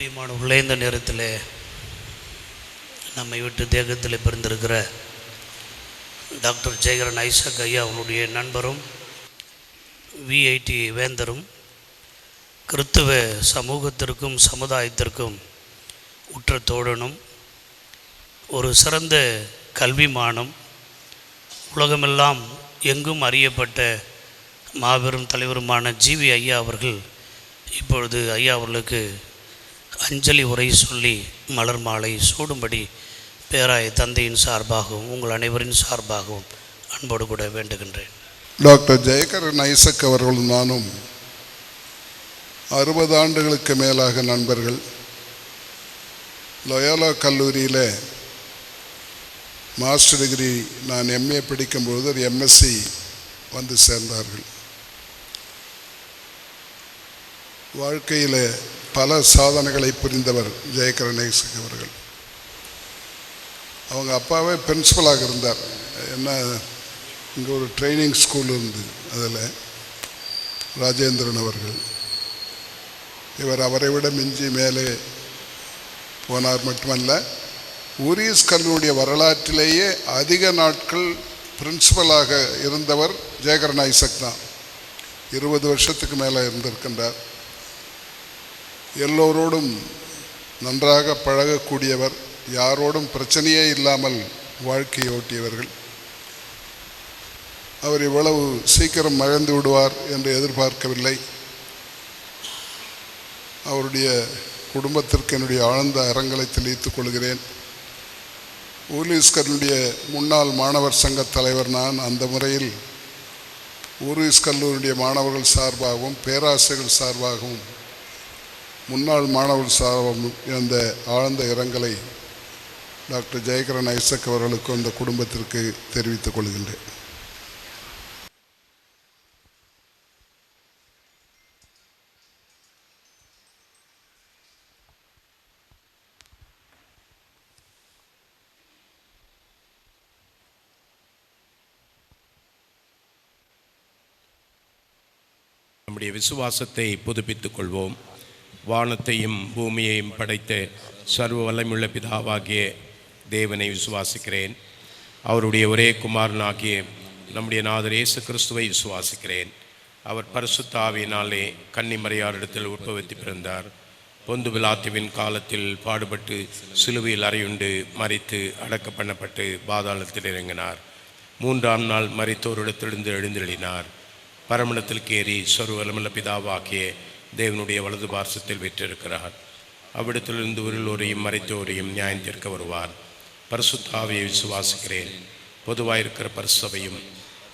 பிரியமானவர்களே இந்த நேரத்தில் நம்மை விட்டு தேகத்தில் பிறந்திருக்கிற டாக்டர் ஜெயகரன் ஐசக் ஐயா அவனுடைய நண்பரும் விஐடி வேந்தரும் கிறித்துவ சமூகத்திற்கும் சமுதாயத்திற்கும் உற்ற தோழனும் ஒரு சிறந்த கல்விமானும் உலகமெல்லாம் எங்கும் அறியப்பட்ட மாபெரும் தலைவருமான ஜிவி ஐயா அவர்கள் இப்பொழுது ஐயா அவர்களுக்கு அஞ்சலி உரை சொல்லி மலர் மாலை சூடும்படி பேராய தந்தையின் சார்பாகவும் உங்கள் அனைவரின் சார்பாகவும் அன்போடு கூட வேண்டுகின்றேன். டாக்டர் ஜெயகரன் ஐசக் அவர்களும் நானும் அறுபது ஆண்டுகளுக்கு மேலாக நண்பர்கள். லொயோலா கல்லூரியில் மாஸ்டர் டிகிரி நான் எம்ஏ படிக்கும்பொழுது ஒரு எம்எஸ்சி வந்து சேர்ந்தார்கள். வாழ்க்கையில் பல சாதனைகளை புரிந்தவர் ஜெயகரணேசுக்கு அவர்கள். அவங்க அப்பாவே பிரின்சிபலாக இருந்தார். என்ன இங்கே ஒரு ட்ரைனிங் ஸ்கூல் இருந்து அதில் ராஜேந்திரன் அவர்கள். இவர் அவரை விட மிஞ்சி மேலே போனார் மட்டுமல்ல ஊரியஸ் கல்லூரிய வரலாற்றிலேயே அதிக நாட்கள் பிரின்சிபலாக இருந்தவர் ஜெயகரன் ஐசக் தான். இருபது வருஷத்துக்கு மேலே இருந்திருக்கின்றார். எல்லோரோடும் நன்றாக பழகக்கூடியவர் யாரோடும் பிரச்சனையே இல்லாமல் வாழ்க்கையை ஓட்டியவர்கள். அவர் இவ்வளவு சீக்கிரம் மறைந்து விடுவார் என்று எதிர்பார்க்கவில்லை. அவருடைய குடும்பத்திற்கு என்னுடைய ஆழ்ந்த அறங்களை தெளித்துக் கொள்கிறேன். ஊர்லீஸ்கருடைய முன்னாள் மாணவர் சங்க தலைவர் நான் அந்த முறையில் ஊர்லீஸ் கல்லூரியுடைய மாணவர்கள் சார்பாகவும் பேராசிரியர்கள் சார்பாகவும் முன்னாள் மாணவர் சார்பாகவும் இந்த ஆழ்ந்த இரங்கலை டாக்டர் ஜெயகரன் ஐசக் அவர்களுக்கும் அந்த குடும்பத்திற்கு தெரிவித்துக் கொள்கின்றேன். நம்முடைய விசுவாசத்தை புதுப்பித்துக் கொள்வோம். வானத்தையும் பூமியையும் படைத்த சர்வ வல்லமுள்ள பிதாவாகிய தேவனை விசுவாசிக்கிறேன். அவருடைய ஒரே குமாரனாகிய நம்முடைய நாதர் இயேசு கிறிஸ்துவை விசுவாசிக்கிறேன். அவர் பரிசுத்தாவியினாலே கன்னிமறையாரிடத்தில் உற்பத்தி பிறந்தார். பொந்து விழாத்துவின் காலத்தில் பாடுபட்டு சிலுவையில் அறையுண்டு மறித்து அடக்க பண்ணப்பட்டு பாதாளத்தில் இறங்கினார். மூன்றாம் நாள் மறித்தோரிடத்திலிருந்து எழுந்தெழினார் பரமணத்திற்கு ஏறி சொருவலமல்ல பிதாவாகிய தேவனுடைய வலது பார்சத்தில் பெற்றிருக்கிறார் அவ்விடத்திலிருந்து உருளோரையும் மறைத்தோரையும் நியாயம் தீர்க்க வருவார். பரிசுத்தாவியை விசுவாசிக்கிறேன். பொதுவாயிருக்கிற பரிசபையும்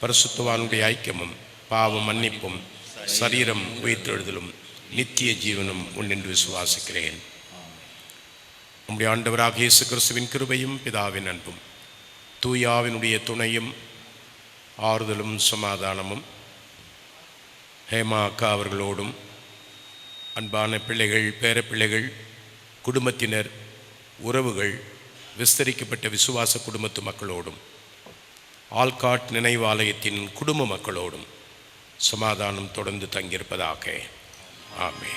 பரிசுத்தவானுடைய ஐக்கியமும் பாவம் மன்னிப்பும் சரீரம் உயிர்த்தெழுதலும் நித்திய ஜீவனும் உண்டென்று விசுவாசிக்கிறேன். நம்முடைய ஆண்டவராக இயேசு கிறிஸ்துவின் கிருபையும் பிதாவின் அன்பும் தூயாவினுடைய துணையும் ஆறுதலும் சமாதானமும் ஹேமா அக்கா அவர்களோடும் அன்பான பிள்ளைகள் பேரப்பிள்ளைகள் குடும்பத்தினர் உறவுகள் விஸ்தரிக்கப்பட்ட விசுவாச குடும்பத்து மக்களோடும் ஆல்காட் நினைவாலயத்தின் குடும்ப மக்களோடும் சமாதானம் தொடர்ந்து தங்கியிருப்பதாக. ஆமே